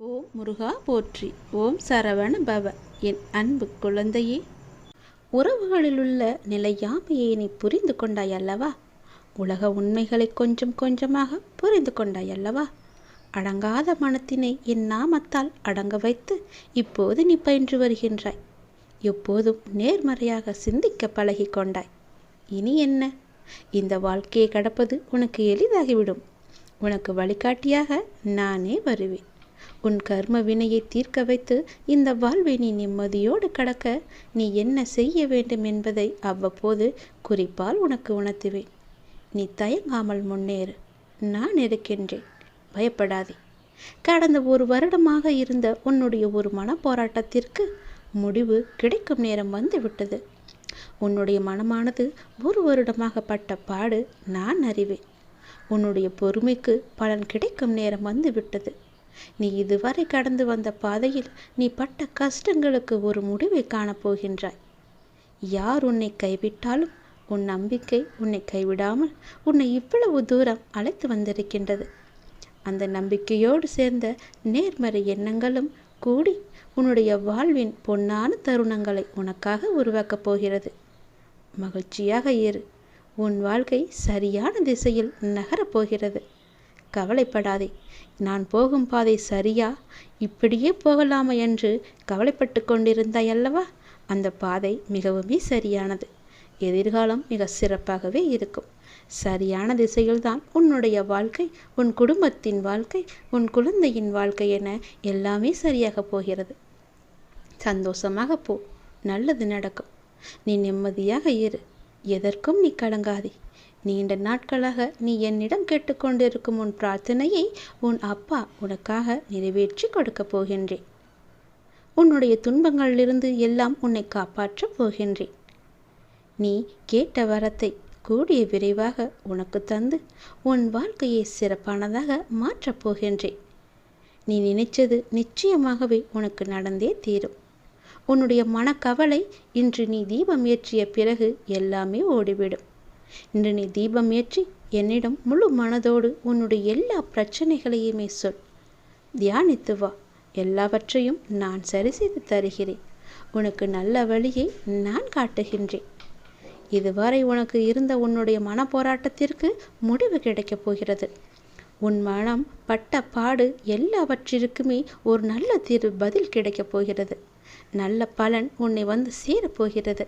ஓம் முருகா போற்றி. ஓம் சரவண பவ. என் அன்பு குழந்தையே. உறவுகளிலுள்ள நிலையாமையை நீ புரிந்து கொண்டாய் அல்லவா? உலக உண்மைகளை கொஞ்சம் கொஞ்சமாக புரிந்து கொண்டாய் அல்லவா? அடங்காத மனத்தினை என் நாமத்தால் அடங்க வைத்து இப்போது நீ பயின்று வருகின்றாய். எப்போதும் நேர்மறையாக சிந்திக்க பழகி கொண்டாய். இனி என்ன? இந்த வாழ்க்கையை கடப்பது உனக்கு எளிதாகிவிடும். உனக்கு வழிகாட்டியாக நானே வருவேன். உன் கர்ம வினையை தீர்க்க வைத்து இந்த வாழ்வை நீ நிம்மதியோடு கடக்க நீ என்ன செய்ய வேண்டும் என்பதை அவ்வப்போது குறிப்பால் உனக்கு உணர்த்துவேன். நீ தயங்காமல் முன்னேறு. நான் இருக்கின்றேன். பயப்படாதே. கடந்த ஒரு வருடமாக இருந்த உன்னுடைய ஒரு மன போராட்டத்திற்கு முடிவு கிடைக்கும் நேரம் வந்துவிட்டது. உன்னுடைய மனமானது ஒரு வருடமாக பட்ட பாடு நான் அறிவேன். உன்னுடைய பொறுமைக்கு பலன் கிடைக்கும் நேரம் வந்துவிட்டது. நீ இதுவரை கடந்து வந்த பாதையில் நீ பட்ட கஷ்டங்களுக்கு ஒரு முடிவை காணப்போகின்றாய். யார் உன்னை கைவிட்டாலும் உன் நம்பிக்கை உன்னை கைவிடாமல் உன்னை இவ்வளவு தூரம் அழைத்து வந்திருக்கின்றது. அந்த நம்பிக்கையோடு சேர்ந்த நேர்மறை எண்ணங்களும் கூடி உன்னுடைய வாழ்வின் பொன்னான தருணங்களை உனக்காக உருவாக்கப் போகிறது. மகிழ்ச்சியாக இரு. உன் வாழ்க்கை சரியான திசையில் நகரப் போகிறது. கவலைப்படாதே. நான் போகும் பாதை சரியா? இப்படியே போகலாமா என்று கவலைப்பட்டு கொண்டிருந்தாய் அல்லவா? அந்த பாதை மிகவுமே சரியானது. எதிர்காலம் மிக சிறப்பாகவே இருக்கும். சரியான திசையில்தான் உன்னுடைய வாழ்க்கை உன் குடும்பத்தின் வாழ்க்கை உன் குழந்தையின் வாழ்க்கை என எல்லாமே சரியாக போகிறது. சந்தோஷமாக போ. நல்லது நடக்கும். நீ நிம்மதியாக இரு. எதற்கும் நீ கலங்காதே. நீண்ட நாட்களாக நீ என்னிடம் கேட்டுக்கொண்டிருக்கும் உன் பிரார்த்தனையை உன் அப்பா உனக்காக நிறைவேற்றி கொடுக்கப் போகின்றேன். உன்னுடைய துன்பங்களிலிருந்து எல்லாம் உன்னை காப்பாற்றப் போகின்றேன். நீ கேட்ட வரத்தை கூடிய விரைவாக உனக்கு தந்து உன் வாழ்க்கையை சிறப்பானதாக மாற்றப் போகின்றேன். நீ நினைச்சது நிச்சயமாகவே உனக்கு நடந்தே தீரும். உன்னுடைய மனக்கவலை இன்று நீ தீபம் ஏற்றிய பிறகு எல்லாமே ஓடிவிடும். இன்று நீ தீபம் ஏற்றி என்னிடம் முழு மனதோடு உன்னுடைய எல்லா பிரச்சனைகளையுமே சொல். தியானித்து வா. எல்லாவற்றையும் நான் சரி செய்து தருகிறேன். உனக்கு நல்ல வழியை நான் காட்டுகின்றேன். இதுவரை உனக்கு இருந்த உன்னுடைய மன போராட்டத்திற்கு முடிவு கிடைக்கப் போகிறது. உன் மனம் பட்ட பாடு எல்லாவற்றிற்குமே ஒரு நல்ல தீர்வு பதில் கிடைக்கப் போகிறது. நல்ல பலன் உன்னை வந்து சேரப்போகிறது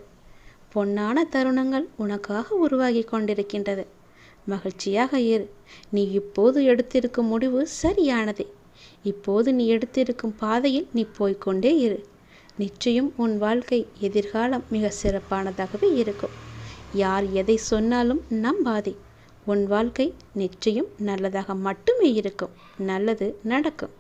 பொன்னான தருணங்கள் உனக்காக உருவாகி கொண்டிருக்கின்றது. மகிழ்ச்சியாக இரு. நீ இப்போது எடுத்திருக்கும் முடிவு சரியானதே. இப்போது நீ எடுத்திருக்கும் பாதையில் நீ போய்கொண்டே இரு. நிச்சயம் உன் வாழ்க்கை எதிர்காலம் மிக சிறப்பானதாகவே இருக்கும். யார் எதை சொன்னாலும் நம்பாதே. உன் வாழ்க்கை நிச்சயம் நல்லதாக மட்டுமே இருக்கும். நல்லது நடக்கும்.